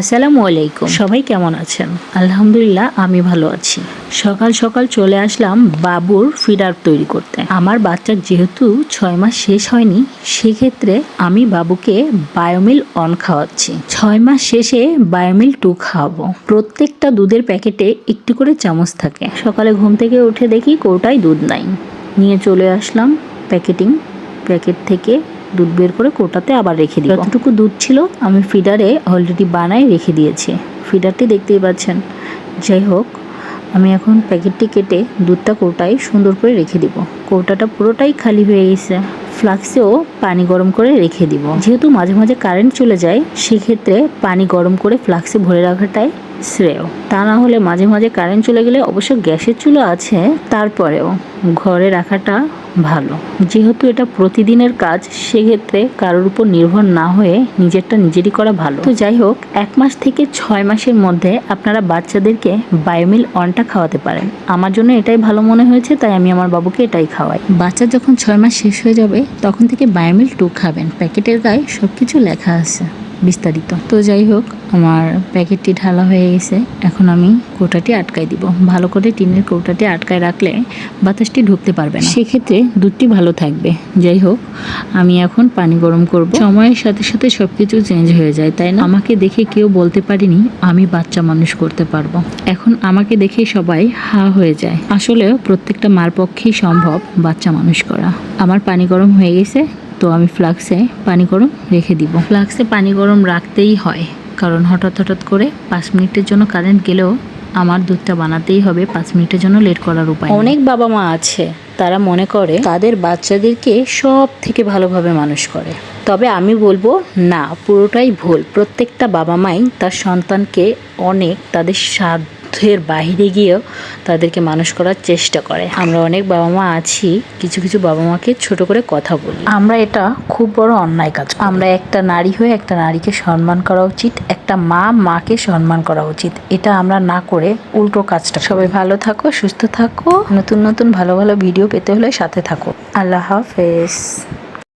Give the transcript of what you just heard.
আসসালামু আলাইকুম। সবাই কেমন আছেন? আলহামদুলিল্লাহ আমি ভালো আছি। সকাল সকাল চলে আসলাম বাবুর ফিডার তৈরি করতে। আমার বাচ্চার যেহেতু ছয় মাস শেষ হয়নি সেক্ষেত্রে আমি বাবুকে বায়োমিল অন খাওয়াচ্ছি। ছয় মাস শেষে বায়োমিল টু খাওয়াবো। প্রত্যেকটা দুধের প্যাকেটে একটু করে চামচ থাকে। সকালে ঘুম থেকে উঠে দেখি কোটায় দুধ নাই। নিয়ে চলে আসলাম প্যাকেটিং। প্যাকেট থেকে দুধ বের করে কোটাতে আবার রেখে দিই যতটুকু দুধ ছিল আমি ফিডারে অলরেডি বানায় রেখে দিয়েছি। ফিডারটি দেখতেই পাচ্ছেন। যাই হোক, আমি এখন প্যাকেটটি কেটে দুধটা কৌটায় সুন্দর করে রেখে দিব। কৌটাটা পুরোটাই খালি হয়ে গেছে। ফ্লাক্সেও পানি গরম করে রেখে দিব। যেহেতু মাঝে মাঝে কারেন্ট চলে যায়, সেক্ষেত্রে পানি গরম করে ফ্লাক্সে ভরে রাখাটাই শ্রেয় তা না হলে মাঝে মাঝে কারেন্ট চলে গেলে অবশ্য গ্যাসের চুলো আছে, তারপরেও ঘরে রাখাটা ভালো। যেহেতু এটা প্রতিদিনের কাজ, সেক্ষেত্রে কারোর উপর নির্ভর না হয়ে নিজেরটা নিজেরই করা ভালো। তো যাই হোক, এক মাস থেকে ছয় মাসের মধ্যে আপনারা বাচ্চাদেরকে বায়োমিল অনটা খাওয়াতে পারেন। আমার জন্য এটাই ভালো মনে হয়েছে, তাই আমি আমার বাবুকে এটাই খাওয়াই। বাচ্চা যখন ছয় মাস শেষ হয়ে যাবে, তখন থেকে বায়োমিল টু খাবেন। প্যাকেটের গায়ে সব কিছু লেখা আছে। বিস্তারিত। তো যাই হোক আমার প্যাকেটটি ঢালা হয়ে গেছে। এখন আমি কৌটাটি আটকাই দিব। ভালো করে টিনের কৌটাটি আটকায় রাখলে বাতাসটি ঢুকতে পারবে না। সেক্ষেত্রে দুধটি ভালো থাকবে। যাই হোক আমি এখন পানি গরম করব। সময়ের সাথে সাথে সব কিছু চেঞ্জ হয়ে যায়, তাই না? আমাকে দেখে কেউ বলতে পারেনি, আমি বাচ্চা মানুষ করতে পারব। এখন আমাকে দেখে সবাই হা হয়ে যায়। আসলে প্রত্যেকটা মার পক্ষেই সম্ভব বাচ্চা মানুষ করা। আমার পানি গরম হয়ে গেছে। তো আমি ফ্লাক্সে পানি গরম রেখে দিব। ফ্লাক্সে পানি গরম রাখতেই হয়, কারণ হঠাৎ হঠাৎ করে পাঁচ মিনিটের জন্য কারেন্ট গেলেও আমার দুধটা বানাতেই হবে, পাঁচ মিনিটের জন্য লেট করার উপায় অনেক বাবা মা আছে, তারা মনে করে তাদের বাচ্চাদেরকে সব থেকে ভালোভাবে মানুষ করে। তবে আমি বলব, না, পুরোটাই ভুল। প্রত্যেকটা বাবা মাই তার সন্তানকে অনেক তাদের সাধ্যের বাইরে গিয়েও তাদেরকে মানুষ করার চেষ্টা করে। আমরা অনেক বাবা মা আছি কিছু কিছু বাবা মাকে ছোট করে কথা বলি। আমরা এটা খুব বড় অন্যায় কাজ আমরা একটা নারী হয়ে একটা নারীকে সম্মান করা উচিত একটা মা মাকে সম্মান করা উচিত। এটা আমরা না করে উল্টো কাজটা সবাই ভালো থাকো সুস্থ থাকো। নতুন নতুন ভালো ভালো ভিডিও পেতে হলে সাথে থাকো। আল্লাহ হাফেজ।